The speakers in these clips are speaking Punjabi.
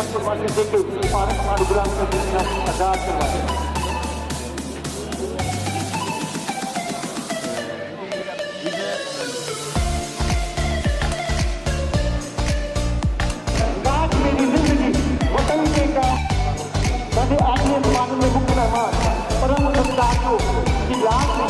ਆਪਣਾ ਕੁਰਬਾਨੀ ਦੇ ਕੇ ਭਾਰਤ ਮਾਂ ਗੁਲਾਮ ਕਰ ਦਿੱਤਾ ਆਜ਼ਾਦ ਕਰਵਾਇਆ काश मेरी जिंदगी वतन के का कभी आगे जमाने में मुक्त रहमान परम सत्तारियों की लाख विश्वास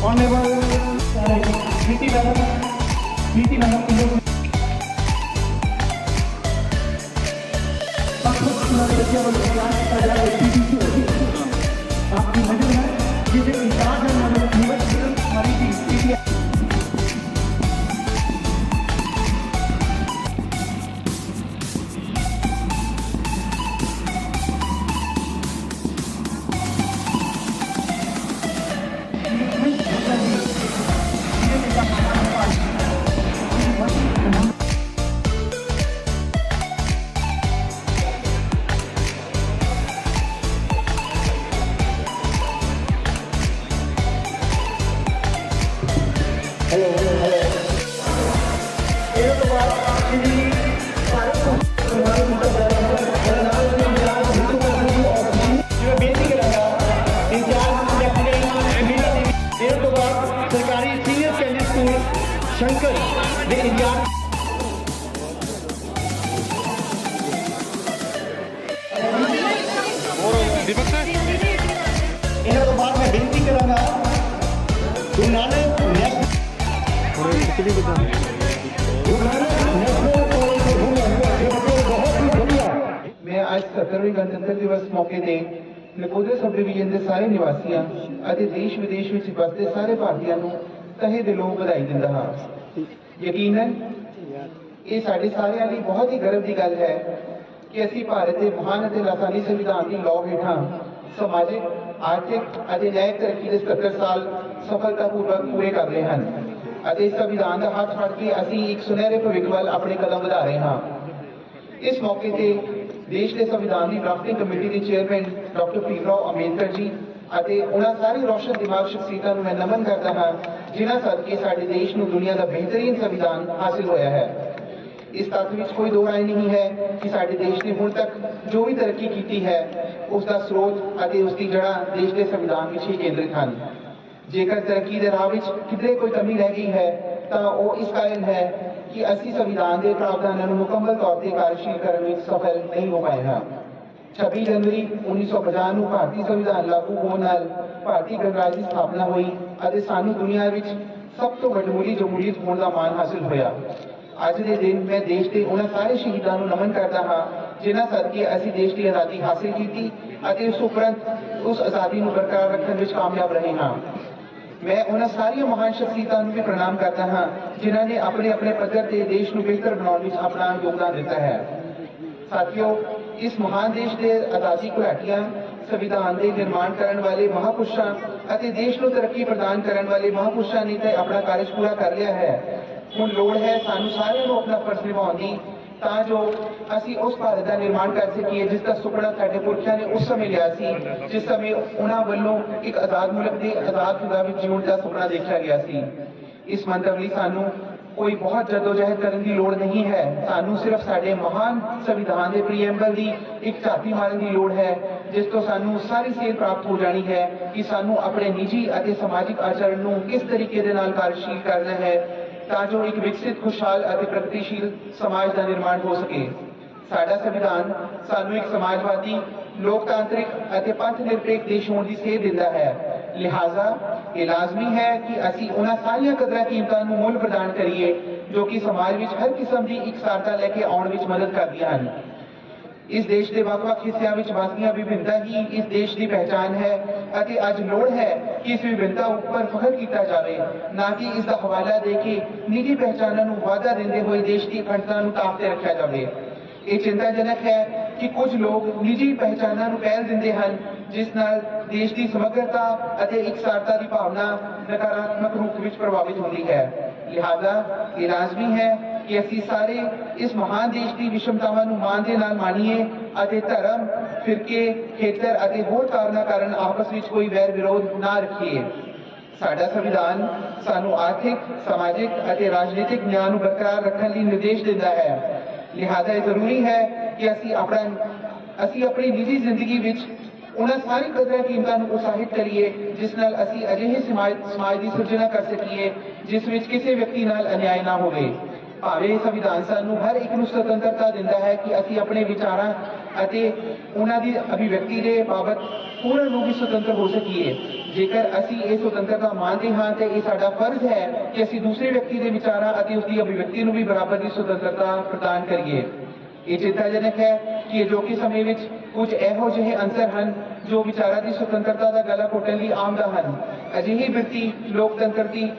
Honorable VP Madam, VP Madam, आपकी नजर है जिसे इंसान है मनुष्य जीवन मरीज ਹੀ ਵਧੀਆ ਮੈਂ ਅੱਜ 70ਵੇਂ ਗਣਤੰਤਰ ਦਿਵਸ ਮੌਕੇ ਤੇ ਨਕੋਦਰ ਸਬ ਡਿਵੀਜ਼ਨ ਦੇ ਸਾਰੇ ਨਿਵਾਸੀਆਂ ਅਤੇ ਦੇਸ਼ ਵਿਦੇਸ਼ ਵਿੱਚ ਵਸਦੇ ਸਾਰੇ ਭਾਰਤੀਆਂ ਨੂੰ ਤਹਿ ਦਿਲੋਂ ਵਧਾਈ ਦਿੰਦਾ ਹਾਂ। ਯਕੀਨਨ ਇਹ ਸਾਡੇ ਸਾਰਿਆਂ ਲਈ ਬਹੁਤ ਹੀ ਗਰਵ ਦੀ ਗੱਲ ਹੈ ਕਿ ਅਸੀਂ ਭਾਰਤ ਦੇ ਮਹਾਨ ਅਤੇ ਲਾਸਾਨੀ ਸੰਵਿਧਾਨ ਦੀ ਲੌ ਹੇਠਾਂ ਸਮਾਜਿਕ, ਆਰਥਿਕ ਅਤੇ ਨਿਆਇਕ ਤਰੱਕੀ ਦੇ 70 ਸਾਲ ਸਫਲਤਾਪੂਰਵਕ ਪੂਰੇ ਕਰ ਰਹੇ ਹਨ। ਅਤੇ ਇਸ ਸੰਵਿਧਾਨ ਦਾ ਹੱਥ ਫੜ ਕੇ ਅਸੀਂ ਇੱਕ ਸੁਨਹਿਰੇ ਭਵਿੱਖ ਵੱਲ ਆਪਣੇ ਕਦਮ ਵਧਾ ਰਹੇ ਹਾਂ। ਇਸ ਮੌਕੇ ਤੇ ਦੇਸ਼ ਦੇ ਸੰਵਿਧਾਨ ਦੀ ਡਰਾਫਟਿੰਗ ਕਮੇਟੀ ਦੇ ਚੇਅਰਮੈਨ ਡਾਕਟਰ ਭੀਮਰਾਓ ਅੰਬੇਦਕਰ ਜੀ ਅਤੇ ਉਹਨਾਂ ਸਾਰੇ ਰੋਸ਼ਨ ਦਿਮਾਗ ਸ਼ਖਸੀਅਤਾਂ ਨੂੰ ਮੈਂ ਨਮਨ ਕਰਦਾ ਹਾਂ, ਜਿਨ੍ਹਾਂ ਸਦਕੇ ਸਾਡੇ ਦੇਸ਼ ਨੂੰ ਦੁਨੀਆ ਦਾ ਬਿਹਤਰੀਨ ਸੰਵਿਧਾਨ ਹਾਸਿਲ ਹੋਇਆ ਹੈ। ਇਸ ਤੱਥ ਵਿੱਚ ਕੋਈ ਦੋ ਰਾਏ ਨਹੀਂ ਹੈ ਕਿ ਸਾਡੇ ਦੇਸ਼ ਨੇ ਹੁਣ ਤੱਕ ਜੋ ਵੀ ਤਰੱਕੀ ਕੀਤੀ ਹੈ, ਉਸ ਦਾ ਸਰੋਤ ਅਤੇ ਉਸ ਦੀ ਜੜ੍ਹਾਂ ਦੇਸ਼ ਦੇ ਸੰਵਿਧਾਨ ਵਿੱਚ ਹੀ ਕੇਂਦਰਿਤ ਹਨ। ਜੇਕਰ ਤਰੱਕੀ ਦੇ ਰਾਹ ਵਿੱਚ ਕਿਧਰੇ ਕੋਈ ਕਮੀ ਰਹਿ ਗਈ ਹੈ, ਤਾਂ ਉਹ ਇਸ ਕਾਰਨ ਹੈ ਕਿ ਅਸੀਂ ਸੰਵਿਧਾਨ ਦੇ ਪ੍ਰਾਵਧਾਨਾਂ ਨੂੰ ਮੁਕੰਮਲ ਤੌਰ ਤੇ ਕਾਰਜਸ਼ੀਲ ਕਰਨ ਵਿੱਚ ਸਫਲ ਨਹੀਂ ਹੋ ਪਾਏ ਹਾਂ। 26 ਜਨਵਰੀ 1950 ਨੂੰ ਭਾਰਤੀ ਸੰਵਿਧਾਨ ਲਾਗੂ ਹੋਣ ਨਾਲ ਭਾਰਤੀ ਗਣਰਾਜ ਦੀ ਸਥਾਪਨਾ ਹੋਈ ਅਤੇ ਸਾਨੂੰ ਦੁਨੀਆ ਵਿੱਚ ਸਭ ਤੋਂ ਵੱਡਮੁੱਲੀ ਜਮਹੂਰੀਅਤ ਹੋਣ ਦਾ ਮਾਣ ਹਾਸਲ ਹੋਇਆ। ਅੱਜ ਦੇ ਦਿਨ ਮੈਂ ਦੇਸ਼ ਦੇ ਉਹਨਾਂ ਸਾਰੇ ਸ਼ਹੀਦਾਂ ਨੂੰ ਨਮਨ ਕਰਦਾ ਹਾਂ, ਜਿਨ੍ਹਾਂ ਸਦਕੇ ਅਸੀਂ ਦੇਸ਼ ਦੀ ਆਜ਼ਾਦੀ ਹਾਸਲ ਕੀਤੀ ਅਤੇ ਉਸ ਉਪਰੰਤ ਉਸ ਆਜ਼ਾਦੀ ਨੂੰ ਬਰਕਰਾਰ ਰੱਖਣ ਵਿੱਚ ਕਾਮਯਾਬ ਰਹੇ ਹਾਂ। ਮੈਂ ਉਹਨਾਂ ਸਾਰੀਆਂ ਮਹਾਨ ਸ਼ਖਸੀਅਤਾਂ ਨੂੰ ਵੀ ਪ੍ਰਣਾਮ ਕਰਦਾ ਹਾਂ, ਜਿਨ੍ਹਾਂ ਨੇ ਆਪਣੇ ਆਪਣੇ ਪੱਧਰ ਤੇ ਦੇਸ਼ ਨੂੰ ਬਿਹਤਰ ਬਣਾਉਣ ਵਿੱਚ ਆਪਣਾ ਯੋਗਦਾਨ ਦਿੱਤਾ ਹੈ। ਸਾਥੀਓ, ਇਸ ਮਹਾਨ ਦੇਸ਼ ਦੇ ਆਜ਼ਾਦੀ ਘੁਲਾਟੀਆਂ ਸੰਵਿਧਾਨ ਦੇ ਨਿਰਮਾਣ ਕਰਨ ਵਾਲੇ ਮਹਾਪੁਰਸ਼ਾਂ ਅਤੇ ਦੇਸ਼ ਨੂੰ ਤਰੱਕੀ ਪ੍ਰਦਾਨ ਕਰਨ ਵਾਲੇ ਮਹਾਪੁਰਸ਼ਾਂ ਨੇ ਤੇ ਆਪਣਾ ਕਾਰਜ ਪੂਰਾ ਕਰ ਲਿਆ ਹੈ। ਹੁਣ ਲੋੜ ਹੈ ਸਾਨੂੰ ਸਾਰਿਆਂ ਨੂੰ ਆਪਣਾ ਫਰਜ਼ ਨਿਭਾਉਣ ਦੀ ਤਾਂ ਜੋ ਅਸੀਂ ਉਸ ਭਾਰਤ ਦਾ ਨਿਰਮਾਣ ਕਰ ਸਕੀਏ, ਜਿਸ ਦਾ ਸੁਪਨਾ ਸਾਡੇ ਪੁਰਖਿਆਂ ਨੇ ਉਸ ਸਮੇਂ ਲਿਆ ਸੀ, ਜਿਸ ਸਮੇਂ ਉਹਨਾਂ ਵੱਲੋਂ ਇੱਕ ਆਜ਼ਾਦ ਮੁਲਕ ਦੇ ਆਜ਼ਾਦ ਖੁਦਾ ਵਿੱਚ ਜਿਉਣ ਦਾ ਸੁਪਨਾ ਦੇਖਿਆ ਗਿਆ ਸੀ। ਇਸ ਮੰਤਵ ਲਈ ਸਾਨੂੰ ਕੋਈ ਬਹੁਤ ਜਦੋਜਹਿਦ ਕਰਨ ਦੀ ਲੋੜ ਨਹੀਂ ਹੈ। ਸਾਨੂੰ ਸਿਰਫ ਸਾਡੇ ਮਹਾਨ ਸੰਵਿਧਾਨ ਦੇ ਪ੍ਰੀਐਮਬਲ ਦੀ ਇੱਕ ਝਾਤੀ ਮਾਰਨ ਦੀ ਲੋੜ ਹੈ, ਜਿਸ ਤੋਂ ਸਾਨੂੰ ਸਾਰੀ ਸੇਧ ਪ੍ਰਾਪਤ ਹੋ ਜਾਣੀ ਹੈ ਕਿ ਸਾਨੂੰ ਆਪਣੇ ਨਿੱਜੀ ਅਤੇ ਸਮਾਜਿਕ ਆਚਰਣ ਨੂੰ ਕਿਸ ਤਰੀਕੇ ਦੇ ਨਾਲ ਕਾਰਜਸ਼ੀਲ ਕਰਨਾ ਹੈ। ਤਾਂ ਜੋ ਇੱਕ ਵਿਕਸਿਤ, ਖੁਸ਼ਹਾਲ ਅਤੇ ਪ੍ਰਗਤੀਸ਼ੀਲ ਸਮਾਜ ਦਾ ਨਿਰਮਾਣ ਹੋ ਸਕੇ। ਸਾਡਾ ਸੰਵਿਧਾਨ ਸਾਨੂੰ ਇੱਕ ਸਮਾਜਵਾਦੀ, ਲੋਕਤਾਂਤਰਿਕ ਅਤੇ ਪੰਥ ਨਿਰਪੇਖ ਦੇਸ਼ ਹੋਣ ਦੀ ਸੇਧ ਦਿੰਦਾ ਹੈ। ਲਿਹਾਜ਼ਾ ਇਹ ਲਾਜ਼ਮੀ ਹੈ ਕਿ ਅਸੀਂ ਉਹਨਾਂ ਸਾਰੀਆਂ ਕਦਰਾਂ ਕੀਮਤਾਂ ਨੂੰ ਮੁੱਲ ਪ੍ਰਦਾਨ ਕਰੀਏ, ਜੋ ਕਿ ਸਮਾਜ ਵਿੱਚ ਹਰ ਕਿਸਮ ਦੀ ਇਕਸਾਰਤਾ ਲੈ ਕੇ ਆਉਣ ਵਿੱਚ ਮਦਦ ਕਰਦੀਆਂ ਹਨ। ਇਸ ਦੇਸ਼ ਦੇ ਵੱਖ-ਵੱਖ ਹਿੱਸਿਆਂ ਵਿੱਚ ਵਸਦੀਆਂ ਵਿਭਿੰਨਤਾ ਹੀ ਇਸ ਦੇਸ਼ ਦੀ ਪਹਿਚਾਨ ਹੈ ਅਤੇ ਅੱਜ ਲੋੜ ਹੈ ਕਿ ਇਸ ਵਿਭਿੰਨਤਾ ਉੱਪਰ ਫਖਰ ਕੀਤਾ ਜਾਵੇ, ਨਾ ਕਿ ਇਸ ਦਾ ਹਵਾਲਾ ਦੇ ਕੇ ਨਿੱਜੀ ਪਹਿਚਾਨਾਂ ਨੂੰ ਵਾਧਾ ਦਿੰਦੇ ਹੋਏ ਦੇਸ਼ ਦੀ ਅਖੰਡਤਾ ਨੂੰ ਤਾਕ ਰੱਖਿਆ ਜਾਵੇ। ਇਹ ਚਿੰਤਾਜਨਕ ਹੈ ਕਿ ਕੁਝ ਲੋਕ ਨਿੱਜੀ ਪਹਿਚਾਨਾਂ ਨੂੰ ਪਹਿਲ ਦਿੰਦੇ ਹਨ, ਜਿਸ ਨਾਲ ਦੇਸ਼ ਦੀ ਸਮਗਰਤਾ ਅਤੇ ਇਕਸਾਰਤਾ ਦੀ ਭਾਵਨਾ ਨਕਾਰਾਤਮਕ ਰੂਪ ਵਿੱਚ ਪ੍ਰਭਾਵਿਤ ਹੁੰਦੀ ਹੈ। ਲਿਹਾਜ਼ਾ ਇਹ ਲਾਜ਼ਮੀ ਹੈ ਕਿ ਅਸੀਂ ਸਾਰੇ ਇਸ ਮਹਾਨ ਦੇਸ਼ ਦੀ ਵਿਸ਼ਮਤਾਵਾਂ ਨੂੰ ਮਾਨ ਦੇ ਨਾਲ ਮਾਣੀਏ ਅਤੇ ਧਰਮ, ਫਿਰਕੇ, ਖੇਤਰ ਅਤੇ ਹੋਰ ਕਾਰਨਾਂ ਕਾਰਨ ਆਪਸ ਵਿੱਚ ਕੋਈ ਵੈਰ ਵਿਰੋਧ ਨਾ ਰੱਖੀਏ। ਸਾਡਾ ਸੰਵਿਧਾਨ ਸਾਨੂੰ ਆਰਥਿਕ, ਸਮਾਜਿਕ ਅਤੇ ਰਾਜਨੀਤਿਕ ਨਿਆਂ ਨੂੰ ਬਰਕਰਾਰ ਰੱਖਣ ਲਈ ਨਿਰਦੇਸ਼ ਦਿੰਦਾ ਹੈ। ਲਿਹਾਜ਼ਾ ਇਹ ਜ਼ਰੂਰੀ ਹੈ ਕਿ ਅਸੀਂ ਆਪਣਾ, ਅਸੀਂ ਆਪਣੀ ਨਿੱਜੀ ਜ਼ਿੰਦਗੀ ਵਿੱਚ ਉਹਨਾਂ ਸਾਰੀ ਕਦਰਾਂ ਕੀਮਤਾਂ ਨੂੰ ਉਤਸ਼ਾਹਿਤ ਕਰੀਏ, ਜਿਸ ਨਾਲ ਅਸੀਂ ਅਜਿਹੇ ਸਮਾਜ ਸਮਾਜ ਦੀ ਸਿਰਜਣਾ ਕਰ ਸਕੀਏ, ਜਿਸ ਵਿੱਚ ਕਿਸੇ ਵਿਅਕਤੀ ਨਾਲ ਅਨਿਆਏ ਨਾ ਹੋਵੇ। ਭਾਵੇਂ ਸੰਵਿਧਾਨ ਸਾਨੂੰ ਹਰ ਇੱਕ ਨੂੰ ਸੁਤੰਤਰਤਾ ਦਿੰਦਾ ਹੈ ਕਿ ਅਸੀਂ ਆਪਣੇ ਵਿਚਾਰਾਂ ਅਤੇ ਉਹਨਾਂ ਦੀ ਅਭਿਵਿਅਕਤੀ ਦੇ ਬਾਬਤ ਪੂਰਨ ਰੂਪ ਵਿੱਚ ਸੁਤੰਤਰ ਹੋ ਸਕੀਏ। ਜੇਕਰ ਅਸੀਂ ਇਹ ਸੁਤੰਤਰਤਾ ਮੰਨਦੇ ਹਾਂ ਤੇ ਇਹ ਸਾਡਾ ਫਰਜ਼ ਹੈ ਕਿ ਅਸੀਂ ਦੂਸਰੇ ਵਿਅਕਤੀ ਦੇ ਵਿਚਾਰਾਂ ਅਤੇ ਉਸ ਦੀ ਅਭਿਵਿਅਕਤੀ ਨੂੰ ਵੀ ਬਰਾਬਰ ਦੀ ਸੁਤੰਤਰਤਾ ਪ੍ਰਦਾਨ ਕਰੀਏ। ਇਹ ਚਿੰਤਾਜਨਕ ਹੈ ਕਿ ਅਜੋਕੇ ਸਮੇਂ ਵਿੱਚ ਕੁਝ ਇਹੋ ਜਿਹੇ ਅੰਸਰ ਹਨ ਜੋ ਵਿਚਾਰਾਂ ਦੀ ਸੁਤੰਤਰਤਾ ਦਾ ਗਲਾ ਘੋਟਣ ਲਈ ਆਮਦਾ ਹਨ। ਅਜਿਹੀ ਬਿਰਤੀ ਲੋਕਤੰਤਰ ਦੀ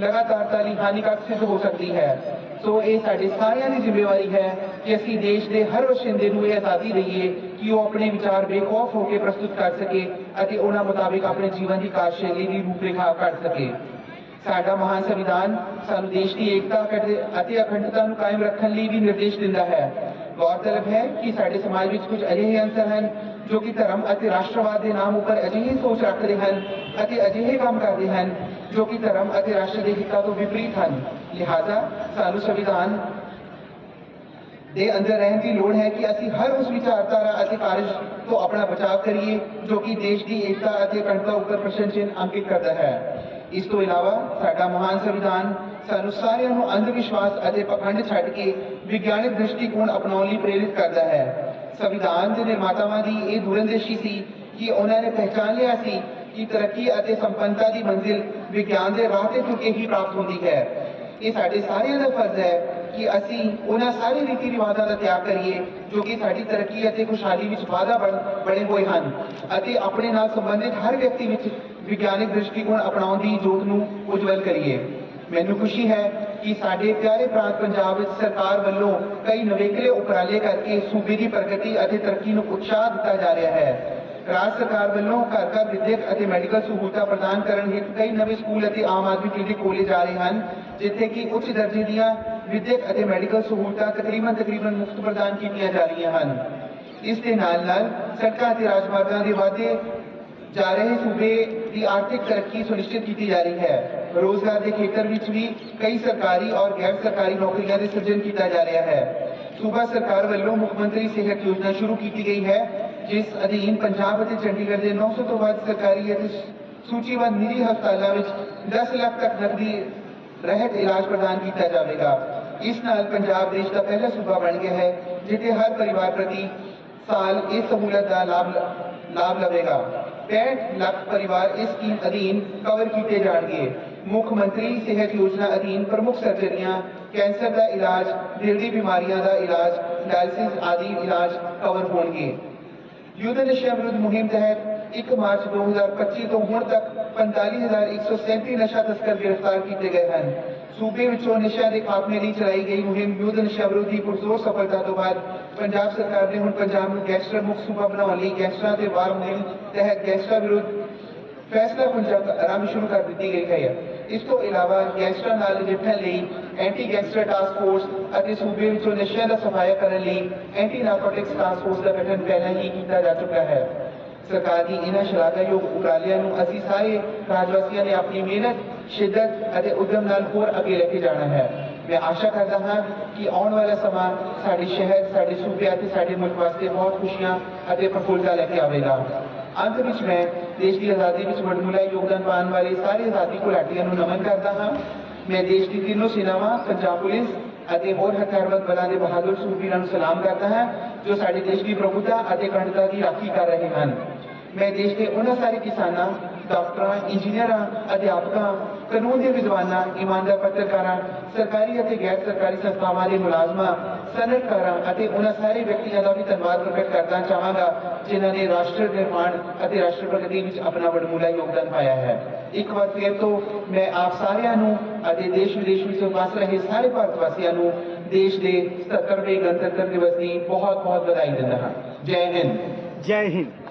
ਲਗਾਤਾਰ ਲਈ ਹਾਨੀਕਾਰਕ ਸਿੱਧ ਹੋ ਸਕਦੀ ਹੈ। ਸੋ ਇਹ ਸਾਡੇ ਸਾਰਿਆਂ ਦੀ ਜ਼ਿੰਮੇਵਾਰੀ ਹੈ ਕਿ ਅਸੀਂ ਦੇਸ਼ ਦੇ ਹਰ ਵਸਿੰਦੇ ਨੂੰ ਇਹ ਆਜ਼ਾਦੀ ਦਈਏ ਕਿ ਉਹ ਆਪਣੇ ਵਿਚਾਰ ਬੇਖੌਫ ਹੋ ਕੇ ਪ੍ਰਸਤੁਤ ਕਰ ਸਕੇ ਅਤੇ ਉਹਨਾਂ ਮੁਤਾਬਿਕ ਆਪਣੇ ਜੀਵਨ ਦੀ ਕਾਰਜਸ਼ੈਲੀ ਦੀ ਰੂਪਰੇਖਾ ਕੱਢ ਸਕੇ। ਸਾਡਾ ਮਹਾਨ ਸੰਵਿਧਾਨ ਸਾਨੂੰ ਦੇਸ਼ ਦੀ ਏਕਤਾ ਅਤੇ- ਅਤੇ ਅਖੰਡਤਾ ਨੂੰ ਕਾਇਮ ਰੱਖਣ ਲਈ ਵੀ ਨਿਰਦੇਸ਼ ਦਿੰਦਾ ਹੈ। ਗੌਰਤਲਬ ਹੈ ਕਿ ਸਾਡੇ ਸਮਾਜ ਵਿੱਚ ਕੁਝ ਅਜਿਹੇ ਅੰਸਰ ਹਨ ਜੋ ਕਿ ਧਰਮ ਅਤੇ ਰਾਸ਼ਟਰਵਾਦ ਦੇ ਨਾਮ ਉੱਪਰ ਅਜਿਹੀ ਸੋਚ ਰੱਖਦੇ ਹਨ ਅਤੇ ਅਜਿਹੇ ਕੰਮ ਕਰਦੇ ਹਨ ਜੋ ਕਿ ਧਰਮ ਅਤੇ ਰਾਸ਼ਟਰ ਦੇ ਹਿੱਤਾਂ ਤੋਂ ਵਿਪਰੀਤ ਹਨ ਲਿਹਾਜ਼ਾ ਸਾਨੂੰ ਸੰਵਿਧਾਨ ਦੇ ਅੰਦਰ ਰਹਿਣ ਦੀ ਲੋੜ ਹੈ ਕਿ ਅਸੀਂ ਹਰ ਉਸ ਵਿਚਾਰਧਾਰਾ ਅਤੇ ਕਾਰਜ ਤੋਂ ਆਪਣਾ ਬਚਾਅ ਕਰੀਏ ਜੋ ਕਿ ਦੇਸ਼ ਦੀ ਏਕਤਾ ਅਤੇ ਅਖੰਡਤਾ ਉੱਪਰ ਪ੍ਰਸ਼ਨ ਚਿੰਨ੍ਹ ਅੰਕਿਤ ਕਰਦਾ ਹੈ ਇਸ ਤੋਂ ਇਲਾਵਾ ਸਾਡਾ ਮਹਾਨ ਸੰਵਿਧਾਨ ਸਾਨੂੰ ਸਾਰਿਆਂ ਨੂੰ ਅੰਧ ਵਿਸ਼ਵਾਸ ਅਤੇ ਪਖੰਡ ਛੱਡ ਕੇ ਵਿਗਿਆਨਿਕ ਦ੍ਰਿਸ਼ਟੀਕੋਣ ਅਪਣਾਉਣ ਲਈ ਪ੍ਰੇਰਿਤ ਕਰਦਾ ਹੈ ਸੰਵਿਧਾਨ ਦੇ ਨਿਰਮਾਤਾਵਾਂ ਦੀ ਇਹ ਦੂਰੰਦੇਸ਼ੀ ਸੀ ਕਿ ਉਹਨਾਂ ਨੇ ਪਹਿਚਾਨ ਲਿਆ ਸੀ ਕਿ ਤਰੱਕੀ ਅਤੇ ਸੰਪੰਨਤਾ ਦੀ ਮੰਜ਼ਿਲ ਵਿਗਿਆਨ ਦੇ ਰਾਹ ਤੇ ਤੁਰ ਹੀ ਪ੍ਰਾਪਤ ਹੁੰਦੀ ਹੈ। ਇਹ ਸਾਡੇ ਸਾਰਿਆਂ ਦਾ ਫਰਜ਼ ਹੈ ਕਿ ਅਸੀਂ ਉਹਨਾਂ ਸਾਰੇ ਰੀਤੀ ਰਿਵਾਜਾਂ ਦਾ ਤਿਆਗ ਕਰੀਏ ਜੋ ਕਿ ਸਾਡੀ ਤਰੱਕੀ ਅਤੇ ਖੁਸ਼ਹਾਲੀ ਵਿੱਚ ਵਾਧਾ ਬਣ- ਬਣੇ ਹੋਏ ਹਨ ਅਤੇ ਆਪਣੇ ਨਾਲ ਸੰਬੰਧਿਤ ਹਰ ਵਿਅਕਤੀ ਵਿੱਚ ਵਿਗਿਆਨਿਕ ਦ੍ਰਿਸ਼ਟੀਕੋਣ ਅਪਣਾਉਣ ਦੀ ਜੋਤ ਨੂੰ ਉਜਵਲ ਕਰੀਏ। ਮੈਨੂੰ ਖੁਸ਼ੀ ਹੈ ਕਿ ਸਾਡੇ ਪਿਆਰੇ ਪ੍ਰਾਂਤ ਪੰਜਾਬ ਵਿੱਚ ਸਰਕਾਰ ਵੱਲੋਂ ਕਈ ਨਵੇਕਲੇ ਉਪਰਾਲੇ ਕਰਕੇ ਸੂਬੇ ਦੀ ਪ੍ਰਗਤੀ ਅਤੇ ਤਰੱਕੀ ਨੂੰ ਉਤਸ਼ਾਹ ਦਿੱਤਾ ਜਾ ਰਿਹਾ ਹੈ। ਰਾਜ ਸਰਕਾਰ ਵੱਲੋਂ ਘਰ ਘਰ ਵਿਦਿਅਕ ਅਤੇ ਮੈਡੀਕਲ ਸਹੂਲਤਾਂ ਪ੍ਰਦਾਨ ਕਰਨ ਹਿੱਤ ਕਈ ਨਵੇਂ ਸਕੂਲ ਅਤੇ ਆਮ ਆਦਮੀ ਕਲੀਨਿਕ ਖੋਲ੍ਹੇ ਜਾ ਰਹੇ ਹਨ, ਜਿੱਥੇ ਕਿ ਉੱਚ ਦਰਜੇ ਦੀਆਂ ਵਿਦਿਅਕ ਅਤੇ ਮੈਡੀਕਲ ਸਹੂਲਤਾਂ ਤਕਰੀਬਨ ਤਕਰੀਬਨ ਮੁਫਤ ਪ੍ਰਦਾਨ ਕੀਤੀਆਂ ਜਾ ਰਹੀਆਂ ਹਨ। ਇਸ ਦੇ ਨਾਲ ਨਾਲ ਸੜਕਾਂ ਅਤੇ ਰਾਜਮਾਰਗਾਂ ਦੇ ਵਾਧੇ ਜਾ ਰਹੇ ਸੂਬੇ ਦੀ ਆਰਥਿਕ ਤਰੱਕੀ ਸੁਨਿਸ਼ਚਿਤ ਕੀਤੀ ਜਾ ਰਹੀ ਹੈ ਰੋਜ਼ਗਾਰ ਦੇ ਖੇਤਰ ਵਿੱਚ ਵੀ ਕਈ ਸਰਕਾਰੀ ਔਰ ਗੈਰ ਸਰਕਾਰੀ ਨੌਕਰੀਆਂ ਦੇ ਸਿਰਜਣ ਕੀਤਾ ਜਾ ਰਿਹਾ ਹੈ ਸੂਬਾ ਸਰਕਾਰ ਵੱਲੋਂ ਮੁੱਖ ਮੰਤਰੀ ਸਿਹਤ ਯੋਜਨਾ ਸ਼ੁਰੂ ਕੀਤੀ ਗਈ ਹੈ ਜਿਸ ਅਧੀਨ ਪੰਜਾਬ ਅਤੇ ਚੰਡੀਗੜ੍ਹ ਦੇ 900 ਤੋਂ ਵੱਧ ਸਰਕਾਰੀ ਅਤੇ ਸੂਚੀਬੱਧ ਨਿੱਜੀ ਹਸਪਤਾਲਾਂ ਵਿੱਚ 10 ਲੱਖ ਤੱਕ ਨਕਦੀ ਰਹਿਤ ਇਲਾਜ ਪ੍ਰਦਾਨ ਕੀਤਾ ਜਾਵੇਗਾ ਇਸ ਨਾਲ ਪੰਜਾਬ ਦੇਸ਼ ਦਾ ਪਹਿਲਾ ਸੂਬਾ ਬਣ ਗਿਆ ਹੈ ਜਿੱਥੇ ਹਰ ਪਰਿਵਾਰ ਪ੍ਰਤੀ ਸਾਲ ਇਸ ਸਹੂਲਤ ਦਾ ਲਾਭ ਲਾਭ ਲਵੇਗਾ 65 ਲੱਖ ਪਰਿਵਾਰ ਇਸ ਸਕੀਮ ਅਧੀਨ ਕਵਰ ਕੀਤੇ ਜਾਣਗੇ ਮੁੱਖ ਮੰਤਰੀ ਸਿਹਤ ਯੋਜਨਾ ਅਧੀਨ ਪ੍ਰਮੁੱਖ ਸਰਜਰੀਆਂ ਕੈਂਸਰ ਦਾ ਇਲਾਜ ਦਿਲ ਦੀ ਬਿਮਾਰੀਆਂ ਦਾ ਇਲਾਜ ਡਾਇਲਿਸਿਸ ਆਦਿ ਇਲਾਜ ਕਵਰ ਹੋਣਗੇ ਯੁੱਧ ਨਸ਼ਿਆਂ ਵਿਰੁੱਧ ਮੁਹਿੰਮ ਤਹਿਤ 1 ਮਾਰਚ 2025 ਤੋਂ ਹੁਣ ਤੱਕ 45137 ਨਸ਼ਾ ਤਸਕਰ ਗ੍ਰਿਫਤਾਰ ਕੀਤੇ ਗਏ ਹਨ ਸੂਬੇ ਵਿੱਚੋਂ ਨਸ਼ਿਆਂ ਦੇ ਖਾਤਮੇ ਲਈ ਚਲਾਈ ਗਈ ਮੁਹਿੰਮ ਯੁੱਧ ਨਸ਼ਾ ਵਿਰੋਧੀ ਪੁਰਜ਼ੋਰ ਸਫਲਤਾ ਤੋਂ ਬਾਅਦ ਪੰਜਾਬ ਸਰਕਾਰ ਨੇ ਹੁਣ ਪੰਜਾਬ ਨੂੰ ਗੈਂਗਸਟਰ ਮੁਕਤ ਸੂਬਾ ਬਣਾਉਣ ਲਈ ਗੈਂਗਸਟਰਾਂ ਤੇ ਵਾਰ ਮੁਹਿੰਮ ਤਹਿਤ ਗੈਂਗਸਟਰ ਵਿਰੁੱਧ ਫੈਸਲਾ ਪੰਜਾਬ ਆਰੰਭ ਸ਼ੁਰੂ ਕਰ ਦਿੱਤੀ ਗਈ ਹੈ ਇਸ ਤੋਂ ਇਲਾਵਾ ਗੈਂਗਸਟਰਾਂ ਨਾਲ ਨਜਿੱਠਣ ਲਈ ਐਂਟੀ ਗੈਂਗਸਟਰ ਟਾਸਕ ਫੋਰਸ ਅਤੇ ਸੂਬੇ ਵਿੱਚੋਂ ਨਸ਼ਿਆਂ ਦਾ ਸਫਾਇਆ ਕਰਨ ਲਈ ਐਂਟੀ ਨਾਰਕੋਟਿਕਸ ਟਾਸਕ ਫੋਰਸ ਦਾ ਗਠਨ ਪਹਿਲਾਂ ਹੀ ਕੀਤਾ ਜਾ ਚੁੱਕਾ ਹੈ ਸਰਕਾਰ ਦੀ ਇਹਨਾਂ ਸ਼ਲਾਘਾਯੋਗ ਉਪਰਾਲਿਆਂ ਨੂੰ ਅਸੀਂ ਸਾਰੇ ਰਾਜ ਵਾਸੀਆਂ ਨੇ ਆਪਣੀ ਮਿਹਨਤ, ਸ਼ਿੱਦਤ ਅਤੇ ਉਦਮ ਨਾਲ ਹੋਰ ਅੱਗੇ ਲੈ ਕੇ ਜਾਣਾ ਹੈ। ਮੈਂ ਆਸ਼ਾ ਕਰਦਾ ਹਾਂ ਕਿ ਆਉਣ ਵਾਲਾ ਸਮਾਂ ਸਾਡੇ ਸ਼ਹਿਰ, ਸਾਡੇ ਸੂਬੇ ਅਤੇ ਸਾਡੇ ਮੁਲਕ ਵਾਸਤੇ ਬਹੁਤ ਖੁਸ਼ੀਆਂ ਅਤੇ ਪ੍ਰਫੁੱਲਤਾ ਲੈ ਕੇ ਆਵੇਗਾ। ਅੰਤ ਵਿੱਚ ਮੈਂ ਦੇਸ਼ ਦੀ ਆਜ਼ਾਦੀ ਵਿੱਚ ਵਡਮੁੱਲਾ ਯੋਗਦਾਨ ਪਾਉਣ ਵਾਲੇ ਸਾਰੇ ਆਜ਼ਾਦੀ ਘੁਲਾਟੀਆਂ ਨੂੰ ਨਮਨ ਕਰਦਾ ਹਾਂ। ਮੈਂ ਦੇਸ਼ ਦੀ ਤਿੰਨੋਂ ਸੈਨਾਵਾਂ, ਪੰਜਾਬ ਪੁਲਿਸ ਅਤੇ ਹੋਰ ਹਥਿਆਰਬੰਦ ਬਲਾਂ ਦੇ ਬਹਾਦਰ ਸੂਰਬੀਰਾਂ ਨੂੰ ਸਲਾਮ ਕਰਦਾ ਹਾਂ, ਜੋ ਸਾਡੇ ਦੇਸ਼ ਦੀ ਪ੍ਰਭੂਤਾ ਅਤੇ ਅਖੰਡਤਾ ਦੀ ਰਾਖੀ ਕਰ ਰਹੇ ਹਨ। ਮੈਂ ਦੇਸ਼ ਦੇ ਉਹਨਾਂ ਸਾਰੇ ਕਿਸਾਨਾਂ, ਡਾਕਟਰਾਂ, ਇੰਜੀਨੀਅਰਾਂ, ਅਧਿਆਪਕਾਂ, ਕਾਨੂੰਨ ਦੇ ਵਿਦਵਾਨਾਂ, ਇਮਾਨਦਾਰ ਪੱਤਰਕਾਰਾਂ, ਸਰਕਾਰੀ ਅਤੇ ਗੈਰ ਸਰਕਾਰੀ ਸੰਸਥਾਵਾਂ ਦੇ ਮੁਲਾਜ਼ਮਾਂ, ਸਨਅਤਕਾਰਾਂ ਅਤੇ ਉਹਨਾਂ ਸਾਰੇ ਵਿਅਕਤੀਆਂ ਦਾ ਵੀ ਧੰਨਵਾਦ ਪ੍ਰਗਟ ਕਰਨਾ ਚਾਹਾਂਗਾ, ਜਿਨ੍ਹਾਂ ਨੇ ਰਾਸ਼ਟਰ ਨਿਰਮਾਣ ਅਤੇ ਰਾਸ਼ਟਰ ਪ੍ਰਗਤੀ ਵਿੱਚ ਆਪਣਾ ਵਡਮੁੱਲਾ ਯੋਗਦਾਨ ਪਾਇਆ ਹੈ। ਇੱਕ ਵਾਰ ਫਿਰ ਤੋਂ ਮੈਂ ਆਪ ਸਾਰਿਆਂ ਨੂੰ ਅਤੇ ਦੇਸ਼ ਵਿਦੇਸ਼ ਵਿੱਚ ਵਸ ਰਹੇ ਸਾਰੇ ਭਾਰਤ ਵਾਸੀਆਂ ਨੂੰ ਦੇਸ਼ ਦੇ 77ਵੇਂ ਗਣਤੰਤਰ ਦਿਵਸ ਦੀ ਬਹੁਤ ਬਹੁਤ ਵਧਾਈ ਦਿੰਦਾ ਹਾਂ। ਜੈ ਹਿੰਦ। ਜੈ ਹਿੰਦ।